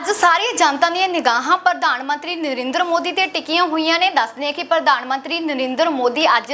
ਅੱਜ ਸਾਰੀ ਜਨਤਾ ਦੀਆਂ ਨਿਗਾਹਾਂ ਪ੍ਰਧਾਨ ਮੰਤਰੀ ਨਰਿੰਦਰ ਮੋਦੀ ਤੇ ਟਿਕੀਆਂ ਹੋਈਆਂ ਨੇ। ਦੱਸਦੇ ਹਾਂ ਕਿ ਪ੍ਰਧਾਨ ਮੰਤਰੀ ਨਰਿੰਦਰ ਮੋਦੀ ਅੱਜ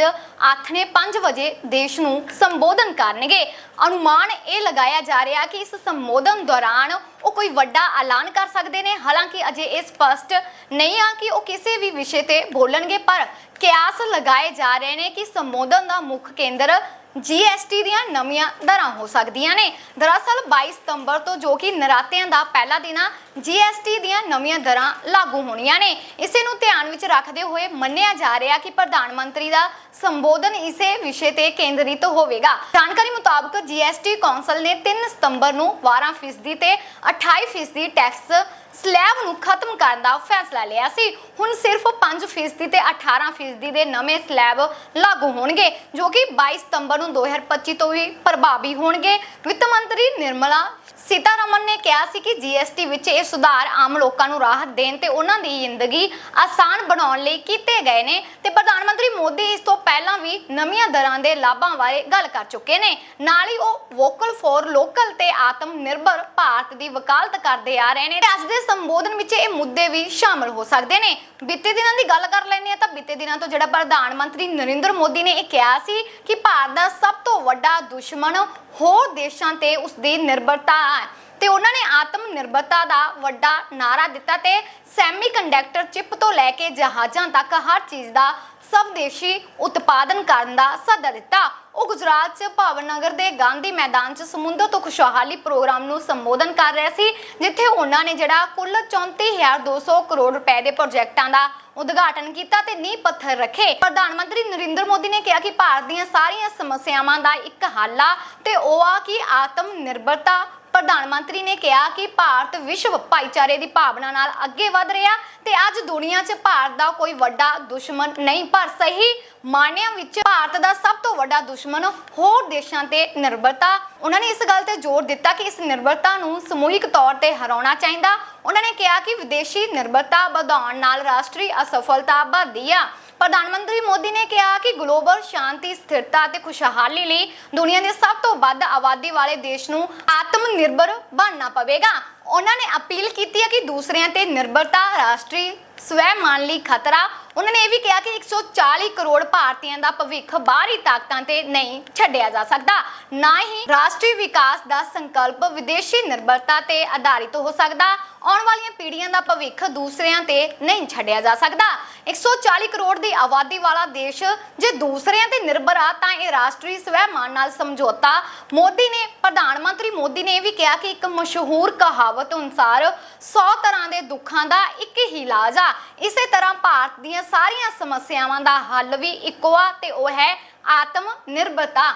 ਆਥਣੇ 5 ਵਜੇ ਦੇਸ਼ ਨੂੰ ਸੰਬੋਧਨ ਕਰਨਗੇ। ਅਨੁਮਾਨ ਇਹ ਲਗਾਇਆ ਜਾ ਰਿਹਾ ਕਿ ਇਸ ਸੰਬੋਧਨ ਦੌਰਾਨ ਉਹ ਕੋਈ ਵੱਡਾ ਐਲਾਨ ਕਰ ਸਕਦੇ ਨੇ। ਹਾਲਾਂਕਿ ਅਜੇ ਇਹ ਸਪਸ਼ਟ ਨਹੀਂ ਆ ਕਿ ਉਹ ਕਿਸੇ ਵੀ ਵਿਸ਼ੇ ਤੇ ਬੋਲਣਗੇ, ਪਰ ਕਿਆਸ ਲਗਾਏ ਜਾ ਰਹੇ ਨੇ ਕਿ ਸੰਬੋਧਨ ਦਾ ਮੁੱਖ ਕੇਂਦਰ ਜੀਐਸਟੀ ਦੀਆਂ ਨਵੀਆਂ ਦਰਾਂ ਹੋ ਸਕਦੀਆਂ ਨੇ। ਦਰਅਸਲ 22 ਸਤੰਬਰ ਤੋਂ ਜੋ ਕਿ ਨਰਾਤਿਆਂ ਦਾ ਪਹਿਲਾ ਦਿਨ ਆ ਜੀਐਸਟੀ ਦੀਆਂ ਨਵੀਆਂ ਦਰਾਂ ਲਾਗੂ ਹੋਣੀਆਂ ਨੇ। ਇਸੇ ਨੂੰ ਧਿਆਨ ਵਿੱਚ ਰੱਖਦੇ ਹੋਏ ਮੰਨਿਆ ਜਾ ਰਿਹਾ ਕਿ ਪ੍ਰਧਾਨ ਮੰਤਰੀ ਦਾ ਸੰਬੋਧਨ ਇਸੇ ਵਿਸ਼ੇ ਤੇ ਕੇਂਦਰਿਤ ਹੋਵੇਗਾ। ਜਾਣਕਾਰੀ ਮੁਤਾਬਕ ਜੀਐਸਟੀ ਕੌਂਸਲ ਨੇ 3 ਸਤੰਬਰ ਨੂੰ 12% ਤੇ 28% ਟੈਕਸ ਸਲੈਬ ਨੂੰ ਖਤਮ ਕਰਨ ਦਾ ਫੈਸਲਾ ਲਿਆ ਸੀ। ਹੁਣ ਸਿਰਫ 5% ਤੇ 18% ਦੇ ਨਵੇਂ ਸਲੈਬ ਲਾਗੂ ਹੋਣਗੇ, ਜੋ ਕਿ 22 ਸਤੰਬਰ ਨੂੰ 2025 ਤੋਂ ਵੀ ਪ੍ਰਭਾਵੀ ਹੋਣਗੇ। ਵਿੱਤ ਮੰਤਰੀ ਨਿਰਮਲਾ ਸੀਤਾਰਮਨ ਨੇ ਕਿਹਾ ਸੀ ਕਿ ਜੀਐਸਟੀ ਵਿੱਚ ਇਹ ਸੁਧਾਰ ਆਮ ਲੋਕਾਂ ਨੂੰ ਰਾਹਤ ਦੇਣ ਤੇ ਉਹਨਾਂ ਦੀ ਜ਼ਿੰਦਗੀ ਆਸਾਨ ਬਣਾਉਣ ਲਈ ਕੀਤੇ ਗਏ ਨੇ ਤੇ ਪ੍ਰਧਾਨ ਮੰਤਰੀ ਮੋਦੀ ਇਸ ਤੋਂ ਪਹਿਲਾਂ ਵੀ ਨਵੀਆਂ ਦਰਾਂ ਦੇ ਲਾਭਾਂ ਬਾਰੇ ਗੱਲ ਕਰ ਚੁੱਕੇ ਨੇ। ਨਾਲ ਹੀ ਉਹ ਵੋਕਲ ਫੋਰ ਲੋਕਲ ਤੇ ਆਤਮ ਨਿਰਭਰ ਭਾਰਤ ਦੀ ਵਕਾਲਤ ਕਰਦੇ ਆ ਰਹੇ ਨੇ ਤੇ ਅੱਜ ਦੇ ਸੰਬੋਧਨ ਵਿੱਚ ਇਹ ਮੁੱਦੇ ਵੀ ਸ਼ਾਮਲ ਹੋ ਸਕਦੇ ਨੇ। ਬੀਤੇ ਦਿਨਾਂ ਦੀ ਗੱਲ ਕਰ ਲੈਂਦੇ ਆ ਤਾਂ ਬੀਤੇ ਦਿਨਾਂ ਤੋਂ ਜਿਹੜਾ ਪ੍ਰਧਾਨ ਮੰਤਰੀ ਨਰਿੰਦਰ ਮੋਦੀ ਨੇ ਇਹ ਕਿਹਾ ਸੀ ਕਿ ਭਾਰਤ ਦਾ ਸਭ ਤੋਂ ਵੱਡਾ ਦੁਸ਼ਮਣ ਹੋਰ ਦੇਸ਼ਾਂ ਤੇ ਉਸ ਦੀ ਨਿਰਭਰਤਾ ਹੈ ਤੇ ਉਹਨਾਂ ਨੇ ਆਤਮ ਨਿਰਭਰਤਾ ਦਾ ਵੱਡਾ ਨਾਰਾ ਦਿੱਤਾ ਤੇ ਸੈਮੀਕੰਡਕਟਰ ਚਿਪ ਤੋਂ ਲੈ ਕੇ ਜਹਾਜ਼ਾਂ ਤੱਕ ਹਰ ਚੀਜ਼ ਦਾ ਸਵਦੇਸ਼ੀ ਉਤਪਾਦਨ ਕਰਨ ਦਾ ਸੱਦਾ ਦਿੱਤਾ। ਉਹ ਗੁਜਰਾਤ 'ਚ ਭਾਵਨਗਰ ਦੇ ਗਾਂਧੀ ਮੈਦਾਨ 'ਚ ਸਮੁੰਦਰ ਤੋਂ ਖੁਸ਼ਹਾਲੀ ਪ੍ਰੋਗਰਾਮ ਨੂੰ ਸੰਬੋਧਨ ਕਰ ਰਿਹਾ ਸੀ, ਜਿੱਥੇ ਉਹਨਾਂ ਨੇ ਜਿਹੜਾ ਕੁੱਲ 34200 ਕਰੋੜ ਰੁਪਏ ਦੇ ਪ੍ਰੋਜੈਕਟਾਂ ਦਾ ਉਦਘਾਟਨ ਕੀਤਾ ਤੇ ਨੀਂਹ ਪੱਥਰ ਰੱਖੇ। ਪ੍ਰਧਾਨ ਮੰਤਰੀ ਨਰਿੰਦਰ ਮੋਦੀ ਨੇ ਕਿਹਾ ਕਿ ਭਾਰਤ ਦੀਆਂ ਸਾਰੀਆਂ ਸਮੱਸਿਆਵਾਂ ਦਾ ਇੱਕ ਹੱਲ ਆ ਤੇ ਉਹ ਆ ਕਿ ਆਤਮ ਨਿਰਭਰਤਾ ਪ੍ਰਧਾਨ ਮੰਤਰੀ ਨੇ ਕਿਹਾ ਕਿ ਭਾਰਤ ਵਿਸ਼ਵ ਭਾਈਚਾਰੇ ਦੀ ਭਾਵਨਾ ਨਾਲ ਅੱਗੇ ਵਧ ਰਿਹਾ ਤੇ ਅੱਜ ਦੁਨੀਆ 'ਚ ਭਾਰਤ ਦਾ ਕੋਈ ਵੱਡਾ ਦੁਸ਼ਮਣ ਨਹੀਂ, ਪਰ ਸਹੀ ਮਾਨਿਆਂ ਵਿੱਚ ਭਾਰਤ ਦਾ ਸਭ ਤੋਂ ਵੱਡਾ ਦੁਸ਼ਮਣ ਹੋਰ ਦੇਸ਼ਾਂ ਤੇ ਨਿਰਭਰਤਾ। ਉਹਨਾਂ ਨੇ ਇਸ ਗੱਲ ਤੇ ਜ਼ੋਰ ਦਿੱਤਾ ਕਿ ਇਸ ਨਿਰਭਰਤਾ ਨੂੰ ਸਮੂਹਿਕ ਤੌਰ ਤੇ ਹਰਾਉਣਾ ਚਾਹੀਦਾ। ਉਹਨਾਂ ਨੇ ਕਿਹਾ ਕਿ ਵਿਦੇਸ਼ੀ ਨਿਰਭਰਤਾ ਵਧਾਉਣ ਨਾਲ ਰਾਸ਼ਟਰੀ ਅਸਫਲਤਾ ਵਧਦੀ ਆ। ਪ੍ਰਧਾਨ ਮੰਤਰੀ ਮੋਦੀ ਨੇ ਕਿਹਾ ਕਿ ਗਲੋਬਲ ਸ਼ਾਂਤੀ, ਸਥਿਰਤਾ ਅਤੇ ਖੁਸ਼ਹਾਲੀ ਲਈ ਦੁਨੀਆ ਦੇ ਸਭ ਤੋਂ ਵੱਧ ਆਬਾਦੀ ਵਾਲੇ ਦੇਸ਼ ਨੂੰ ਆਤਮ ਨਿਰਭਰ ਬਣਨਾ ਪਵੇਗਾ। ਉਹਨਾਂ ਨੇ ਅਪੀਲ ਕੀਤੀ ਹੈ ਕਿ ਦੂਸਰਿਆਂ ਤੇ ਨਿਰਭਰਤਾ, ਰਾਸ਼ਟਰੀ ਸਵੈਮਾਨ ਲਈ ਖਤਰਾ ਉਹਨਾਂ ਨੇ ਇਹ ਵੀ ਕਿਹਾ ਕਿ 140 ਕਰੋੜ ਭਾਰਤੀਆਂ ਦਾ ਭਵਿੱਖ ਬਾਹਰੀ ਤਾਕਤਾਂ ਤੇ ਨਹੀਂ ਛੱਡਿਆ ਜਾ ਸਕਦਾ। ਨਾ ਹੀ ਰਾਸ਼ਟਰੀ ਵਿਕਾਸ ਦਾ ਸੰਕਲਪ ਵਿਦੇਸ਼ੀ ਨਿਰਭਰਤਾ ਤੇ ਆਧਾਰਿਤ ਹੋ ਸਕਦਾ। ਆਉਣ ਵਾਲੀਆਂ ਪੀੜ੍ਹੀਆਂ ਦਾ ਭਵਿੱਖ ਦੂਸਰਿਆਂ ਤੇ ਨਹੀਂ ਛੱਡਿਆ ਜਾ ਸਕਦਾ। 140 ਕਰੋੜ ਦੀ ਆਬਾਦੀ ਵਾਲਾ ਦੇਸ਼ ਜੇ ਦੂਸਰਿਆਂ ਤੇ ਨਿਰਭਰ ਆ, ਤਾਂ ਇਹ ਰਾਸ਼ਟਰੀ ਸਵੈਮਾਨ ਨਾਲ ਸਮਝੌਤਾ। ਮੋਦੀ ਨੇ, ਪ੍ਰਧਾਨ ਮੰਤਰੀ ਮੋਦੀ ਨੇ ਇਹ ਵੀ ਕਿਹਾ ਕਿ ਇੱਕ ਮਸ਼ਹੂਰ ਕਹਾਵਤ ਅਨੁਸਾਰ 100 ਤਰ੍ਹਾਂ ਦੇ ਦੁੱਖਾਂ ਦਾ ਇੱਕ ਹੀ ਇਲਾਜ ਆ। ਇਸੇ ਤਰ੍ਹਾਂ ਭਾਰਤ ਦੀਆਂ ਸਾਰੀਆਂ ਸਮੱਸਿਆਵਾਂ ਦਾ ਹੱਲ ਵੀ ਇੱਕੋ ਆ ਤੇ ਉਹ ਹੈ ਆਤਮ ਨਿਰਭਰਤਾ।